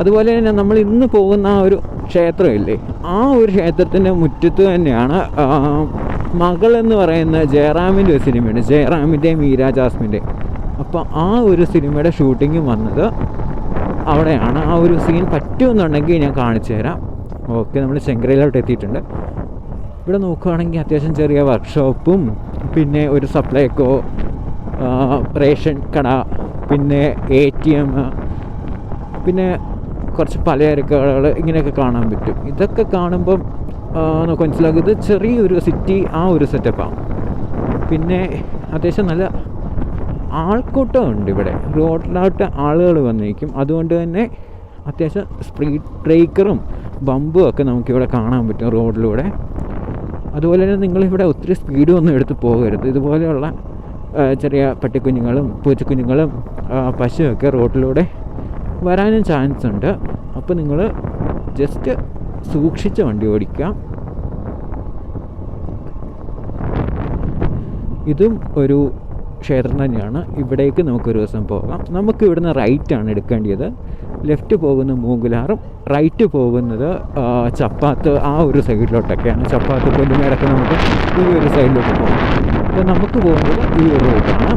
അതുപോലെ തന്നെ നമ്മൾ ഇന്ന് പോകുന്ന ആ ഒരു ക്ഷേത്രമില്ലേ ആ ഒരു ക്ഷേത്രത്തിന്റെ മുറ്റത്ത് തന്നെയാണ് മകൾ എന്ന് പറയുന്ന ജയറാമിന്റെ ഒരു സിനിമയുണ്ട് ജയറാമിന്റെയും മീര ജാസ്മിന്റെയും അപ്പോൾ ആ ഒരു സിനിമയുടെ ഷൂട്ടിങ് വന്നത് അവിടെയാണ്. ആ ഒരു സീൻ പറ്റുമെന്നുണ്ടെങ്കിൽ ഞാൻ കാണിച്ചു തരാം. ഓക്കെ നമ്മൾ ശങ്കരയിലോട്ട് എത്തിയിട്ടുണ്ട്. ഇവിടെ നോക്കുകയാണെങ്കിൽ അത്യാവശ്യം ചെറിയ വർക്ക്ഷോപ്പും പിന്നെ ഒരു സപ്ലൈക്കോ റേഷൻ കട പിന്നെ എ ടി എം പിന്നെ കുറച്ച് പലചരക്കുകൾ ഇങ്ങനെയൊക്കെ കാണാൻ പറ്റും. ഇതൊക്കെ കാണുമ്പം നമുക്ക് മനസ്സിലാക്കും ഇത് ചെറിയൊരു സിറ്റി ആ ഒരു സെറ്റപ്പാണ് പിന്നെ അത്യാവശ്യം നല്ല ആൾക്കൂട്ടം ഉണ്ട് ഇവിടെ. റോഡിലോട്ട് ആളുകൾ വന്നിരിക്കും അതുകൊണ്ട് തന്നെ അത്യാവശ്യം സ്പീഡ് ബ്രേക്കറും ബമ്പും ഒക്കെ നമുക്കിവിടെ കാണാൻ പറ്റും റോഡിലൂടെ. അതുപോലെ തന്നെ നിങ്ങളിവിടെ ഒത്തിരി സ്പീഡും ഒന്നും എടുത്ത് പോകരുത്. ഇതുപോലെയുള്ള ചെറിയ പട്ടിക്കുഞ്ഞുങ്ങളും പൂച്ചക്കുഞ്ഞുങ്ങളും പശുവൊക്കെ റോഡിലൂടെ വരാനും ചാൻസ് ഉണ്ട്. അപ്പോൾ നിങ്ങൾ ജസ്റ്റ് സൂക്ഷിച്ച വണ്ടി ഓടിക്കാം. ഇതും ഒരു ക്ഷേത്രം തന്നെയാണ്. ഇവിടേക്ക് നമുക്കൊരു ദിവസം പോകാം. നമുക്ക് ഇവിടുന്ന് റൈറ്റാണ് എടുക്കേണ്ടത് ലെഫ്റ്റ് പോകുന്ന മൂങ്കുലാറും റൈറ്റ് പോകുന്നത് ചപ്പാത്ത് ആ ഒരു സൈഡിലോട്ടൊക്കെയാണ്. ചപ്പാത്ത് കൊല്ലുമേടൊക്കെ നമുക്ക് ഈ ഒരു സൈഡിലോട്ട് പോകാം. അപ്പോൾ നമുക്ക് പോകുന്നത് ഈ ഒരു റൂട്ടാണ്